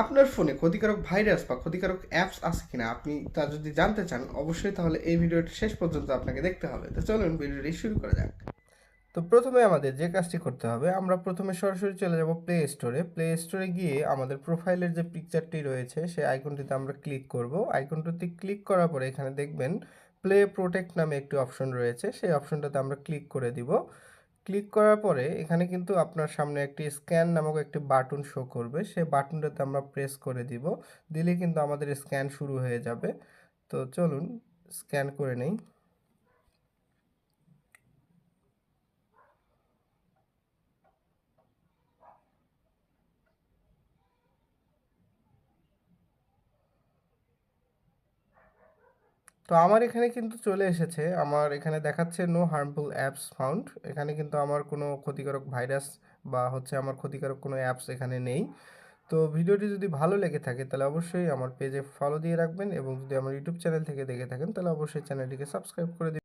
আপনার ফোনে ক্ষতিকারক ভাইরাস বা ক্ষতিকারক অ্যাপস আছে কিনা আপনি তা যদি জানতে চান, অবশ্যই তাহলে এই ভিডিওটি শেষ পর্যন্ত আপনাকে দেখতে হবে। তো চলুন ভিডিওটি শুরু করা যাক। তো প্রথমে আমাদের যে কাজটি করতে হবে, আমরা প্রথমে সরাসরি চলে যাব প্লে স্টোরে প্লে স্টোরে গিয়ে আমাদের প্রোফাইলের যে পিকচারটি রয়েছে, সেই আইকনটিতে আমরা ক্লিক করব। আইকনটিতে ক্লিক করার পরে এখানে দেখবেন প্লে প্রোটেক্ট নামে একটি অপশন রয়েছে। সেই অপশনটাতে আমরা ক্লিক করে দিব। ক্লিক করার পরে এখানে কিন্তু আপনার সামনে একটি স্ক্যান নামক একটি বাটন শো করবে। সেই বাটনটাতে আমরা প্রেস করে দিব। দিলে কিন্তু আমাদের স্ক্যান শুরু হয়ে যাবে। তো চলুন, স্ক্যান করে নেই। তো আমার এখানে কিন্তু চলে এসেছে। আমার এখানে দেখাচ্ছে নো হার্মফুল অ্যাপস ফাউন্ড এখানে কিন্তু আমার কোনো ক্ষতিকারক ভাইরাস বা হচ্ছে আমার ক্ষতিকারক কোনো অ্যাপস এখানে নেই। তো ভিডিওটি যদি ভালো লেগে থাকে তাহলে অবশ্যই আমার পেজে ফলো দিয়ে রাখবেন এবং যদি আমার ইউটিউব চ্যানেল থেকে দেখে থাকেন তাহলে অবশ্যই চ্যানেলটিকে সাবস্ক্রাইব করে